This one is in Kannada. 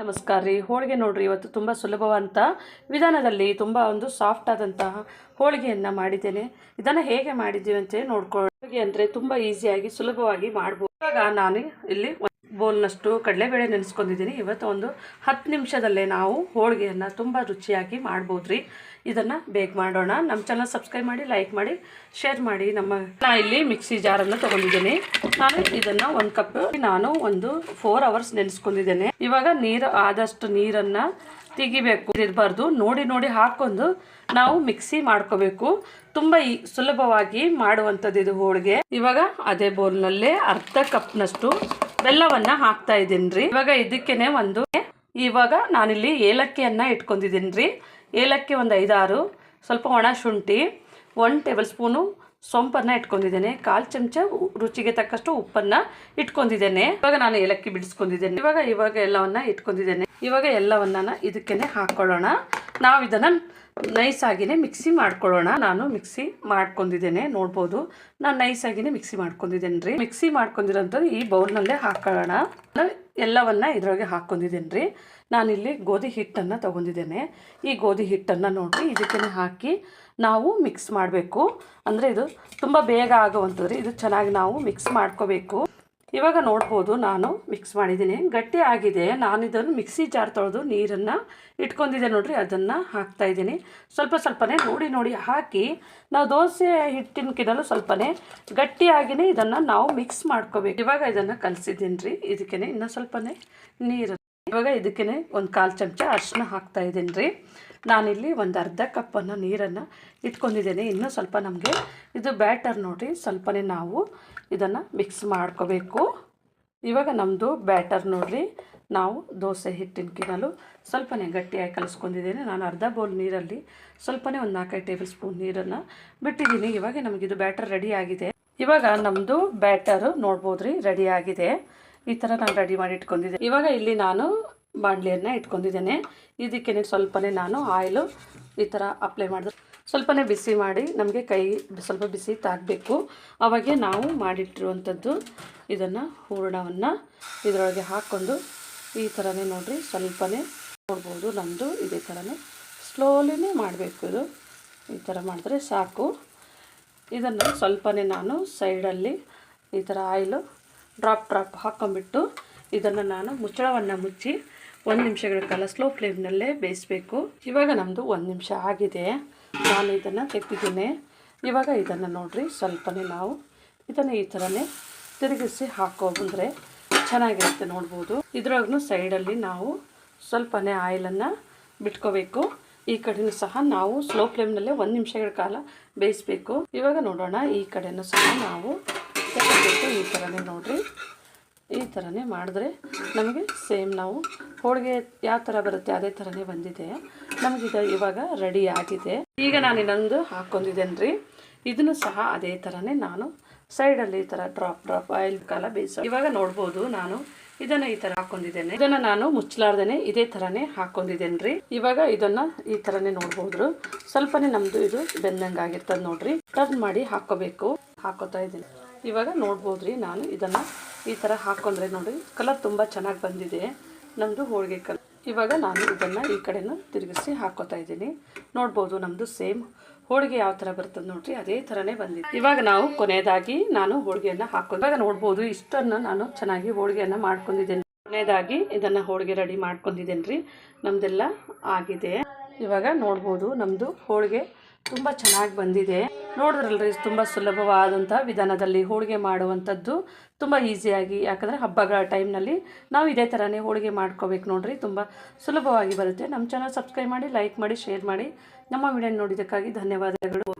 ನಮಸ್ಕಾರ ರೀ. ಹೋಳಿಗೆ ನೋಡ್ರಿ, ಇವತ್ತು ತುಂಬ ಸುಲಭವಂತ ವಿಧಾನದಲ್ಲಿ ತುಂಬ ಒಂದು ಸಾಫ್ಟ್ ಆದಂತಹ ಹೋಳಿಗೆಯನ್ನು ಮಾಡಿದ್ದೇನೆ. ಇದನ್ನು ಹೇಗೆ ಮಾಡಿದ್ದೀವಿ ಅಂತ ನೋಡ್ಕೊಳ್ಳಿ ಹೋಳಿಗೆ ಅಂದರೆ ತುಂಬ ಈಸಿಯಾಗಿ ಸುಲಭವಾಗಿ ಮಾಡ್ಬೋದು. ಇವಾಗ ನಾನು ಇಲ್ಲಿ ಬೋಲ್ನಷ್ಟು ಕಡಲೆಬೇಳೆ ನೆನೆಸ್ಕೊಂಡಿದ್ದೀನಿ. ಇವತ್ತು ಒಂದು ಹತ್ತು ನಿಮಿಷದಲ್ಲೇ ನಾವು ಹೋಳಿಗೆಯನ್ನು ತುಂಬ ರುಚಿಯಾಗಿ ಮಾಡ್ಬೋದು ರೀ ಇದನ್ನು ಬೇಗ ಮಾಡೋಣ. ನಮ್ಮ ಚಾನಲ್ ಸಬ್ಸ್ಕ್ರೈಬ್ ಮಾಡಿ ಲೈಕ್ ಮಾಡಿ ಶೇರ್ ಮಾಡಿ. ನಮ್ಮ ನಾ ಇಲ್ಲಿ ಮಿಕ್ಸಿ ಜಾರನ್ನು ತಗೊಂಡಿದ್ದೀನಿ. ನಾನು ಇದನ್ನು ಒಂದು ಕಪ್ ನಾನು ಒಂದು ಫೋರ್ ಅವರ್ಸ್ ನೆನೆಸ್ಕೊಂಡಿದ್ದೇನೆ. ಇವಾಗ ನೀರು, ಆದಷ್ಟು ನೀರನ್ನು ತೆಗಿಬೇಕು. ಇರಬಾರ್ದು. ನೋಡಿ ನೋಡಿ ಹಾಕೊಂಡು ನಾವು ಮಿಕ್ಸಿ ಮಾಡ್ಕೋಬೇಕು. ತುಂಬ ಸುಲಭವಾಗಿ ಮಾಡುವಂಥದ್ದು ಇದು ಹೋಳಿಗೆ. ಇವಾಗ ಅದೇ ಬೌಲ್ನಲ್ಲೇ ಅರ್ಧ ಕಪ್ನಷ್ಟು ಬೆಲ್ಲವನ್ನು ಹಾಕ್ತಾ ಇದ್ದೀನಿ ಇವಾಗ ಇದಕ್ಕೇನೆ ಒಂದು ಇವಾಗ ನಾನಿಲ್ಲಿ ಏಲಕ್ಕಿಯನ್ನು ಇಟ್ಕೊಂಡಿದ್ದೀನಿ ರೀ ಏಲಕ್ಕಿ ಒಂದು ಐದಾರು, ಸ್ವಲ್ಪ ಒಣ ಶುಂಠಿ ಒನ್ ಟೇಬಲ್ ಸ್ಪೂನು ಸೊಂಪನ್ನು ಇಟ್ಕೊಂಡಿದ್ದೇನೆ. ಕಾಲು ಚಮಚ ರುಚಿಗೆ ತಕ್ಕಷ್ಟು ಉಪ್ಪನ್ನು ಇಟ್ಕೊಂಡಿದ್ದೇನೆ. ಇವಾಗ ನಾನು ಏಲಕ್ಕಿ ಬಿಡಿಸ್ಕೊಂಡಿದ್ದೇನೆ. ಇವಾಗ ಇವಾಗ ಎಲ್ಲವನ್ನ ಇಟ್ಕೊಂಡಿದ್ದೇನೆ. ಇವಾಗ ಎಲ್ಲವನ್ನ ಇದಕ್ಕೇನೆ ಹಾಕ್ಕೊಳ್ಳೋಣ ನಾವು ಇದನ್ನು ನೈಸಾಗಿನೇ ಮಿಕ್ಸಿ ಮಾಡ್ಕೊಳ್ಳೋಣ. ನಾನು ಮಿಕ್ಸಿ ಮಾಡ್ಕೊಂಡಿದ್ದೇನೆ, ನೋಡ್ಬೋದು. ನಾನು ನೈಸಾಗಿನೇ ಮಿಕ್ಸಿ ಮಾಡ್ಕೊಂಡಿದ್ದೇನೆ ರೀ ಮಿಕ್ಸಿ ಮಾಡ್ಕೊಂಡಿರೋಂಥದ್ದು ಈ ಬೌಲ್ನಲ್ಲೇ ಹಾಕೊಳ್ಳೋಣ. ನಾನು ಎಲ್ಲವನ್ನ ಇದ್ರೊಳಗೆ ಹಾಕ್ಕೊಂಡಿದ್ದೇನೆ ರೀ ನಾನಿಲ್ಲಿ ಗೋಧಿ ಹಿಟ್ಟನ್ನು ತಗೊಂಡಿದ್ದೇನೆ. ಈ ಗೋಧಿ ಹಿಟ್ಟನ್ನು ನೋಡಿರಿ ಇದಕ್ಕೆ ಹಾಕಿ ನಾವು ಮಿಕ್ಸ್ ಮಾಡಬೇಕು. ಅಂದರೆ ಇದು ತುಂಬ ಬೇಗ ಆಗುವಂಥದ್ದು ರೀ. ಇದು ಚೆನ್ನಾಗಿ ನಾವು ಮಿಕ್ಸ್ ಮಾಡ್ಕೋಬೇಕು. ಇವಾಗ ನೋಡ್ಬೋದು ನಾನು ಮಿಕ್ಸ್ ಮಾಡಿದ್ದೀನಿ. ಗಟ್ಟಿ ಆಗಿದೆ. ನಾನು ಇದನ್ನು ಮಿಕ್ಸಿ ಜಾರ್ ತೊಳೆದು ನೀರನ್ನು ಇಟ್ಕೊಂಡಿದ್ದೆ ನೋಡಿರಿ, ಅದನ್ನು ಹಾಕ್ತಾ ಇದ್ದೀನಿ. ಸ್ವಲ್ಪ ಸ್ವಲ್ಪನೇ ನೋಡಿ ನೋಡಿ ಹಾಕಿ ನಾವು ದೋಸೆ ಹಿಟ್ಟಿನಕಿನಲ್ಲೂ ಸ್ವಲ್ಪನೇ ಗಟ್ಟಿಯಾಗಿಯೇ ಇದನ್ನು ನಾವು ಮಿಕ್ಸ್ ಮಾಡ್ಕೋಬೇಕು. ಇವಾಗ ಇದನ್ನು ಕಲಸಿದ್ದೀನಿ ರೀ ಇದಕ್ಕೇ ಇನ್ನೂ ಸ್ವಲ್ಪನೇ ನೀರು ಇವಾಗ ಇದಕ್ಕೇ ಒಂದು ಕಾಲು ಚಮಚ ಅರಿಶಿನ ಹಾಕ್ತಾ ಇದ್ದೀನಿ ರೀ ನಾನಿಲ್ಲಿ ಒಂದು ಅರ್ಧ ಕಪ್ಪನ್ನು ನೀರನ್ನು ಇಟ್ಕೊಂಡಿದ್ದೇನೆ. ಇನ್ನೂ ಸ್ವಲ್ಪ ನಮಗೆ ಇದು ಬ್ಯಾಟರ್ ನೋಡಿರಿ, ಸ್ವಲ್ಪನೇ ನಾವು ಇದನ್ನು ಮಿಕ್ಸ್ ಮಾಡ್ಕೋಬೇಕು. ಇವಾಗ ನಮ್ಮದು ಬ್ಯಾಟರ್ ನೋಡಿರಿ, ನಾವು ದೋಸೆ ಹಿಟ್ಟಿನ ಕಿನಲು ಸ್ವಲ್ಪನೇ ಗಟ್ಟಿಯಾಗಿ ಕಲಿಸ್ಕೊಂಡಿದ್ದೇನೆ. ನಾನು ಅರ್ಧ ಬೌಲ್ ನೀರಲ್ಲಿ ಸ್ವಲ್ಪನೇ ಒಂದು ನಾಲ್ಕೈದು ಟೇಬಲ್ ಸ್ಪೂನ್ ನೀರನ್ನು ಬಿಟ್ಟಿದ್ದೀನಿ. ಇವಾಗ ನಮಗಿದು ಬ್ಯಾಟರ್ ರೆಡಿ ಆಗಿದೆ. ಇವಾಗ ನಮ್ಮದು ಬ್ಯಾಟರು ನೋಡ್ಬೋದು ರೀ ರೆಡಿ ಈ ಥರ ನಾನು ರೆಡಿ ಮಾಡಿ ಇಟ್ಕೊಂಡಿದ್ದೆ. ಇವಾಗ ಇಲ್ಲಿ ನಾನು ಬಾಣಲಿಯನ್ನು ಇಟ್ಕೊಂಡಿದ್ದೇನೆ. ಇದಕ್ಕೆ ಸ್ವಲ್ಪನೇ ನಾನು ಆಯಿಲು ಈ ಥರ ಅಪ್ಲೈ ಮಾಡಿದೆ. ಸ್ವಲ್ಪನೇ ಬಿಸಿ ಮಾಡಿ ನಮಗೆ ಕೈ ಸ್ವಲ್ಪ ಬಿಸಿ ತಾಗಬೇಕು ಅವಾಗೆ ನಾವು ಮಾಡಿಟ್ಟಿರುವಂಥದ್ದು ಇದನ್ನು ಹೂರಣವನ್ನು ಇದರೊಳಗೆ ಹಾಕ್ಕೊಂಡು ಈ ಥರನೇ ನೋಡಿರಿ, ಸ್ವಲ್ಪನೇ ನೋಡ್ಬೋದು ನಮ್ಮದು ಇದೇ ಥರನೇ ಸ್ಲೋಲಿನೇ ಮಾಡಬೇಕು ಇದು. ಈ ಥರ ಮಾಡಿದ್ರೆ ಸಾಕು. ಇದನ್ನು ಸ್ವಲ್ಪನೇ ನಾನು ಸೈಡಲ್ಲಿ ಈ ಥರ ಆಯಿಲು ಡ್ರಾಪ್ ಡ್ರಾಪ್ ಹಾಕ್ಕೊಂಬಿಟ್ಟು ಇದನ್ನು ನಾನು ಮುಚ್ಚಳವನ್ನು ಮುಚ್ಚಿ ಒಂದು ನಿಮಿಷಗಳ ಕಾಲ ಸ್ಲೋ ಫ್ಲೇಮ್ನಲ್ಲೇ ಬೇಯಿಸಬೇಕು. ಇವಾಗ ನಮ್ಮದು ಒಂದು ನಿಮಿಷ ಆಗಿದೆ. ನಾನು ಇದನ್ನು ತೆಗ್ದಿದ್ದೀನಿ. ಇವಾಗ ಇದನ್ನು ನೋಡಿರಿ, ಸ್ವಲ್ಪನೇ ನಾವು ಇದನ್ನು ಈ ಥರನೇ ತಿರುಗಿಸಿ ಹಾಕೋಬಂದರೆ ಚೆನ್ನಾಗಿರುತ್ತೆ ನೋಡ್ಬೋದು. ಇದ್ರೊಳಗೂ ಸೈಡಲ್ಲಿ ನಾವು ಸ್ವಲ್ಪನೇ ಆಯಿಲನ್ನು ಬಿಟ್ಕೋಬೇಕು. ಈ ಕಡೆನೂ ಸಹ ನಾವು ಸ್ಲೋ ಫ್ಲೇಮ್ನಲ್ಲೇ ಒಂದು ನಿಮಿಷಗಳ ಕಾಲ ಬೇಯಿಸಬೇಕು. ಇವಾಗ ನೋಡೋಣ, ಈ ಕಡೆಯೂ ಸಹ ನಾವು ತೆಗಿಬೇಕು ಈ ಥರನೇ ನೋಡಿರಿ. ಈ ಥರನೇ ಮಾಡಿದ್ರೆ ನಮಗೆ ಸೇಮ್ ನಾವು ಹೋಳಿಗೆ ಯಾವ ಥರ ಬರುತ್ತೆ ಅದೇ ಥರನೇ ಬಂದಿದೆ. ನಮಗಿದ ಇವಾಗ ರೆಡಿ ಆಗಿದೆ. ಈಗ ನಾನು ಇನ್ನೊಂದು ಹಾಕ್ಕೊಂಡಿದ್ದೇನೆ ಇದನ್ನು ಸಹ ಅದೇ ಥರನೇ ನಾನು ಸೈಡಲ್ಲಿ ಈ ಥರ ಡ್ರಾಪ್ ಡ್ರಾಪ್ ಆಯಿಲ್ ಕಾಲ ಬೇಯಿಸೋ ಇವಾಗ ನೋಡ್ಬೋದು ನಾನು ಇದನ್ನು ಈ ಥರ ಹಾಕೊಂಡಿದ್ದೇನೆ. ಇದನ್ನು ನಾನು ಮುಚ್ಚಲಾರ್ದೇ ಇದೇ ಥರನೇ ಹಾಕೊಂಡಿದ್ದೇನೆ ರೀ ಇವಾಗ ಇದನ್ನು ಈ ಥರನೇ ನೋಡ್ಬೋದು ಸ್ವಲ್ಪನೇ ನಮ್ಮದು ಇದು ಬೆಂದಂಗೆ ಆಗಿರ್ತದೆ ನೋಡ್ರಿ. ಟರ್ನ್ ಮಾಡಿ ಹಾಕೋಬೇಕು ಹಾಕೋತಾ ಇದ್ದೀನಿ. ಇವಾಗ ನೋಡ್ಬೋದು ರೀ ನಾನು ಇದನ್ನು ಈ ಥರ ಹಾಕ್ಕೊಂಡ್ರೆ ನೋಡಿ, ಕಲರ್ ತುಂಬ ಚೆನ್ನಾಗಿ ಬಂದಿದೆ ನಮ್ಮದು ಹೋಳಿಗೆ ಕಲರ್. ಇವಾಗ ನಾನು ಇದನ್ನು ಈ ಕಡೆನೂ ತಿರುಗಿಸಿ ಹಾಕೋತಾ ಇದ್ದೀನಿ. ನೋಡ್ಬೋದು ನಮ್ಮದು ಸೇಮ್ ಹೋಳಿಗೆ ಯಾವ ಥರ ಬರ್ತದೆ ನೋಡ್ರಿ, ಅದೇ ಥರನೇ ಬಂದಿದೆ. ಇವಾಗ ನಾವು ಕೊನೆಯದಾಗಿ ನಾನು ಹೋಳಿಗೆಯನ್ನು ಹಾಕೊಂಡು, ಇವಾಗ ನೋಡ್ಬೋದು ಇಷ್ಟನ್ನು ನಾನು ಚೆನ್ನಾಗಿ ಹೋಳಿಗೆಯನ್ನು ಮಾಡ್ಕೊಂಡಿದ್ದೇನೆ. ಕೊನೆಯದಾಗಿ ಇದನ್ನು ಹೋಳಿಗೆ ರೆಡಿ ಮಾಡ್ಕೊಂಡಿದ್ದೇನೆ ರೀ ನಮ್ಮದೆಲ್ಲ ಆಗಿದೆ. ಇವಾಗ ನೋಡ್ಬೋದು ನಮ್ಮದು ಹೋಳಿಗೆ ತುಂಬ ಚೆನ್ನಾಗಿ ಬಂದಿದೆ. ನೋಡಿದ್ರಲ್ರಿ ತುಂಬ ಸುಲಭವಾದಂಥ ವಿಧಾನದಲ್ಲಿ ಹೋಳಿಗೆ ಮಾಡುವಂಥದ್ದು ತುಂಬ ಈಸಿಯಾಗಿ, ಯಾಕಂದರೆ ಹಬ್ಬಗಳ ಟೈಮ್ನಲ್ಲಿ ನಾವು ಇದೇ ಥರನೇ ಹೋಳಿಗೆ ಮಾಡ್ಕೋಬೇಕು ನೋಡ್ರಿ, ತುಂಬ ಸುಲಭವಾಗಿ ಬರುತ್ತೆ. ನಮ್ಮ ಚಾನಲ್ ಸಬ್ಸ್ಕ್ರೈಬ್ ಮಾಡಿ, ಲೈಕ್ ಮಾಡಿ, ಶೇರ್ ಮಾಡಿ. ನಮ್ಮ ವಿಡಿಯೋ ನೋಡಿದ್ದಕ್ಕಾಗಿ ಧನ್ಯವಾದಗಳು.